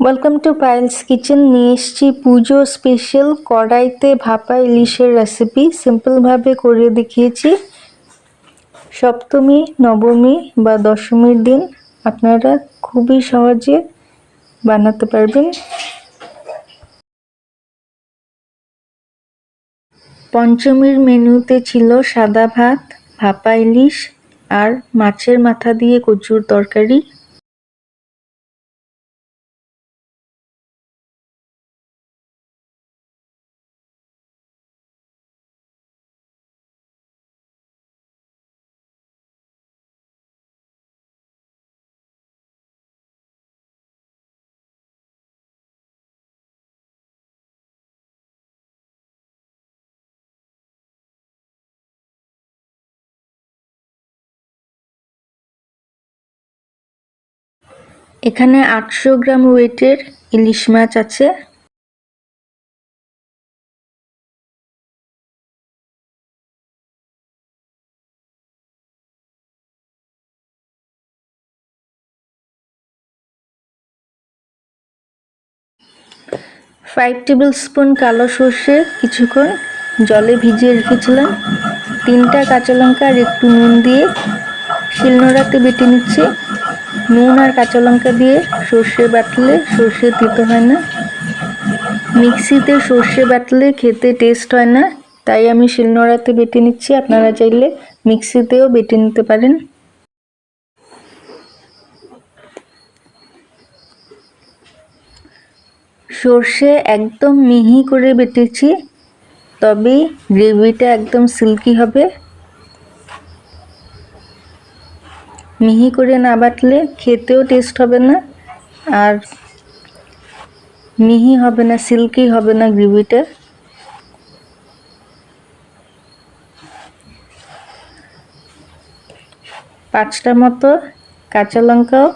Welcome to Payel's kitchen নিয়ে এসেছি পুজো special কড়াইতে ভাপা ইলিশের রেসিপি সিম্পলভাবে করে দেখিয়েছি সপ্তমী নবমী বা দশমীর দিন আপনারা খুবই সহজে বানাতে পারবেন। পঞ্চমীর মেনুতে ছিল সাদা ভাত ভাপা ইলিশ আর মাছের মাথা দিয়ে কচুর তরকারি। এখানে আটশো গ্রাম ওয়েটের ইলিশ মাছ আছে। ফাইভ টেবিল স্পুন কালো সর্ষে, কিছুক্ষণ জলে ভিজিয়ে রেখেছিলাম। তিনটা কাঁচা লঙ্কা আর একটু নুন দিয়ে শিলনোড়াতে বেটে নিচ্ছি। নুন আর কাঁচা লঙ্কা দিয়ে সর্ষে বাটলে সর্ষে দিতে হয় না। মিক্সিতে সর্ষে বাটলে খেতে টেস্ট হয় না, তাই আমি শিলনোড়াতে বেটে নিচ্ছি। আপনারা চাইলে মিক্সিতেও বেটে নিতে পারেন। সর্ষে একদম মিহি করে বেটেছি, তবে গ্রেভিটা একদম সিল্কি হবে। মিহি করে না বাটলে খেতেও টেস্ট হবে না আর মিহি হবে না, সিল্কি হবে না গ্রেভিটা। পাঁচটা মতো কাঁচা লঙ্কাও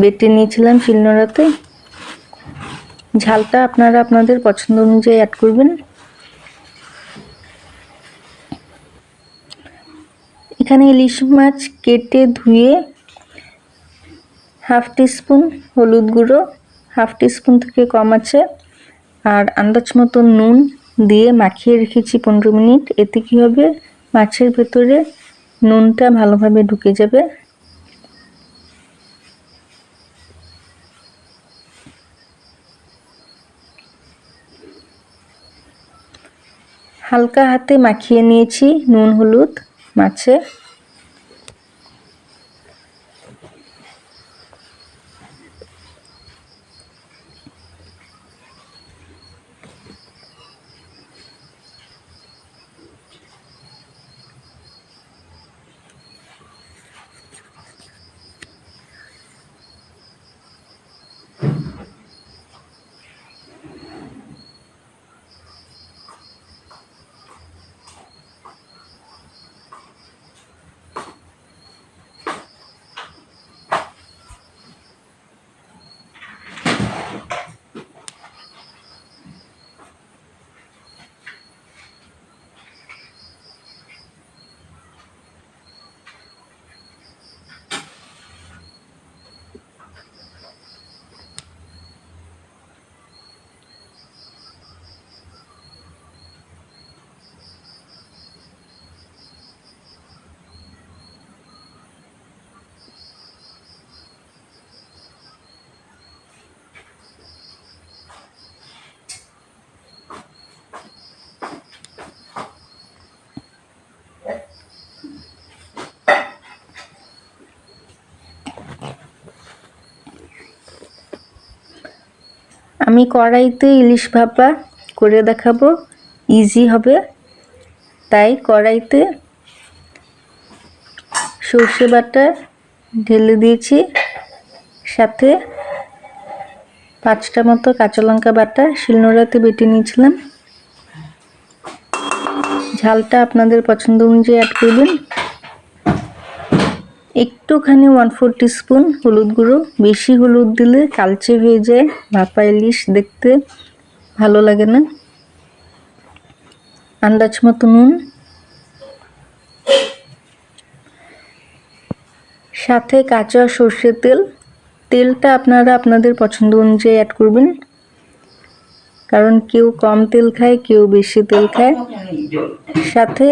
বেটে নিয়েছিলাম শিলনোড়াতে। ঝালটা আপনারা আপনাদের পছন্দ অনুযায়ী অ্যাড করবেন। এখানে ইলিশ মাছ কেটে ধুয়ে হাফ টিস্পুন হলুদ গুঁড়ো, হাফ টিস্পুন থেকে কম আছে, আর আন্দাজ মতো নুন দিয়ে মাখিয়ে রেখেছি পনেরো মিনিট। এতে কী হবে? মাছের ভেতরে নুনটা ভালোভাবে ঢুকে যাবে। হালকা হাতে মাখিয়ে নিয়েছি নুন, হলুদ মাছে। আমি কড়াইতে ইলিশ ভাপা করে দেখাবো ইজি হবে। তাই কড়াইতে সর্ষে বাটা ঢেলে দিয়েছি। সাথে পাঁচটা মতো কাঁচা লঙ্কা বাটা শিলনোড়াতে বেটে নিয়েছিলাম। ঝালটা আপনাদের পছন্দ অনুযায়ী অ্যাড করবেন। একটুখানি ওয়ান ফোর স্পুন হলুদ গুঁড়ো। বেশি হলুদ দিলে কালচে হয়ে যায়। ভাপা ইলিশ দেখতে ভালো লাগে না। আন্দাজ মতো নুন। সাথে কাঁচা সর্ষের তেল। তেলটা আপনারা আপনাদের পছন্দ অনুযায়ী অ্যাড করবেন। কারণ কেউ কম তেল খায়, কেউ বেশি তেল খায়। সাথে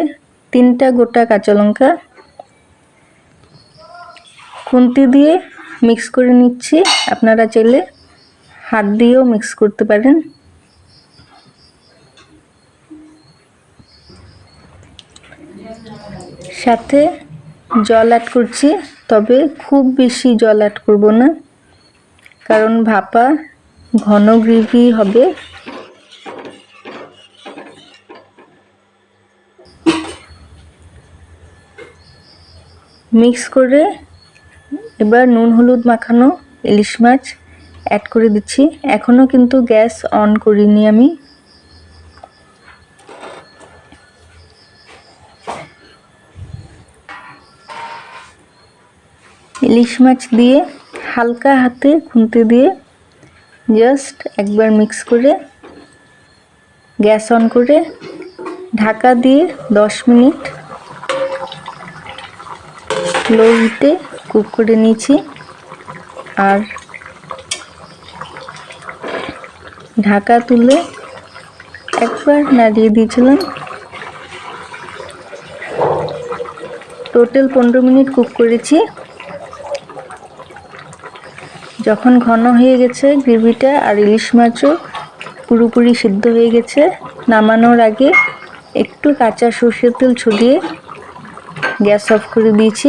তিনটা গোটা কাঁচা লঙ্কা খুন্তি দিয়ে মিক্স করে নিচ্ছি। আপনারা চাইলে হাত দিয়েও মিক্স করতে পারেন। সাথে জল অ্যাড করছি, তবে খুব বেশি জল অ্যাড করব না, কারণ ভাপা ঘন গ্রেভি হবে। মিক্স করে এবার নুন, হলুদ মাখানো ইলিশ মাছ অ্যাড করে দিচ্ছি। এখনও কিন্তু গ্যাস অন করিনি আমি। ইলিশ মাছ দিয়ে হালকা হাতে খুন্তি দিয়ে জাস্ট একবার মিক্স করে গ্যাস অন করে ঢাকা দিয়ে দশ মিনিট লো হিটে কুক করে নিয়েছি। আর ঢাকা তুলে একবার নাড়িয়ে দিয়েছিলাম। টোটাল পনেরো মিনিট কুক করেছি। যখন ঘন হয়ে গেছে গ্রেভিটা আর ইলিশ মাছও পুরোপুরি সিদ্ধ হয়ে গেছে, নামানোর আগে একটু কাঁচা সর্ষের তেল ছড়িয়ে গ্যাস অফ করে দিয়েছি।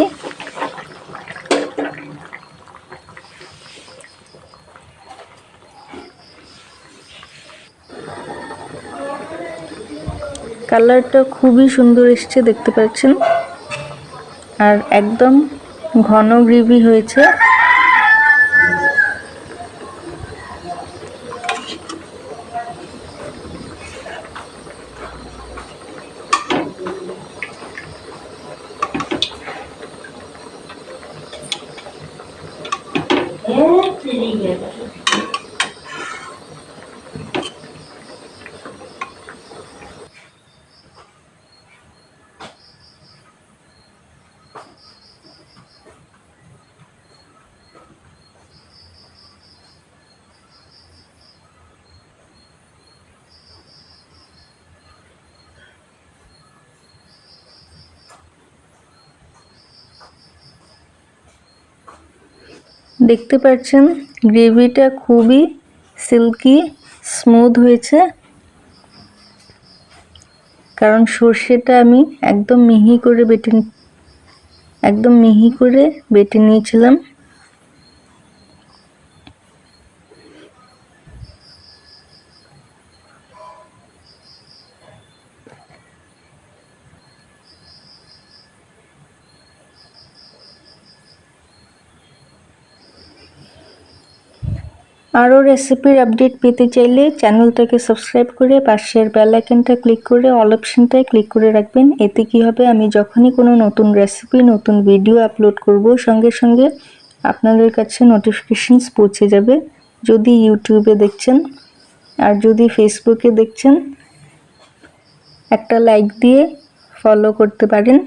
কালারটা খুবই সুন্দর এসছে দেখতে পাচ্ছেন। আর একদম ঘন গ্রেভি হয়েছে। দেখতে পাচ্ছেন, গ্রেভিটা খুবই সিল্কি, স্মুথ হয়েছে। কারণ সর্ষেটা আমি একদম মিহি করে বেটে একদম মিহি করে বেটে নিয়েছিলাম। আরও রেসিপির আপডেট পেতে চাইলে চ্যানেলটাকে সাবস্ক্রাইব করে পাশের বেল আইকনটা ক্লিক করে অল অপশনটায় ক্লিক করে রাখবেন। এতে কি হবে? আমি যখনই কোনো নতুন রেসিপি নতুন ভিডিও আপলোড করব, সঙ্গে সঙ্গে আপনাদের কাছে নোটিফিকেশনস পৌঁছে যাবে। যদি ইউটিউবে দেখছেন আর যদি ফেসবুকে দেখছেন, একটা লাইক দিয়ে ফলো করতে পারেন।